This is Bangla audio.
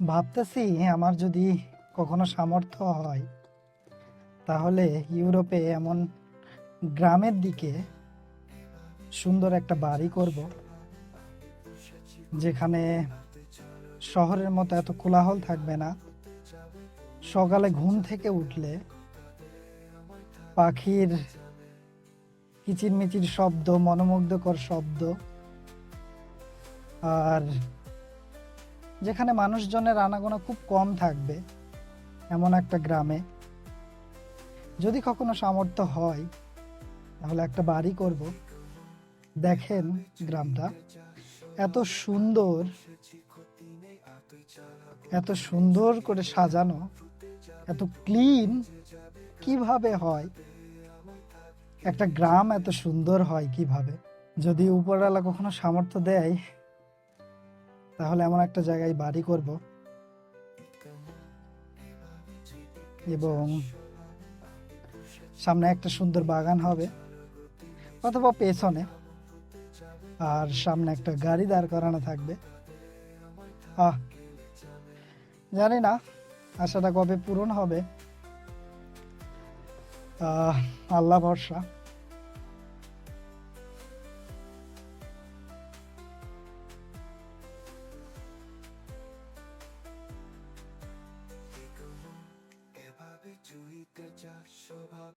ভাবতেছি আমার যদি কখনো সামর্থ্য হয়, তাহলে ইউরোপে এমন গ্রামের দিকে সুন্দর একটা বাড়ি করব, যেখানে শহরের মতো এত কোলাহল থাকবে না। সকালে ঘুম থেকে উঠলে পাখির কিচিরমিচির শব্দ, মনোমুগ্ধকর শব্দ, আর যেখানে মানুষজনের আনাগোনা খুব কম থাকবে, এমন একটা গ্রামে। যদি কখনো সামর্থ্য হয়, তাহলে একটা বাড়ি করব। দেখেন গ্রামটা, এত সুন্দর এত সুন্দর করে সাজানো, এত ক্লিন। কীভাবে হয়? একটা গ্রাম এত সুন্দর হয় কীভাবে? যদি উপরওয়ালা কখনো সামর্থ্য দেয় তাহলে এমন একটা জায়গায় বাড়ি করব। এবং সামনে একটা সুন্দর বাগান হবে, অথবা পেছনে, আর সামনে একটা গাড়ি দাঁড় করানো থাকবে। আহ, জানি না, আশাটা কবে পূরণ হবে। আল্লাহ ভরসা। জুইতে চাষ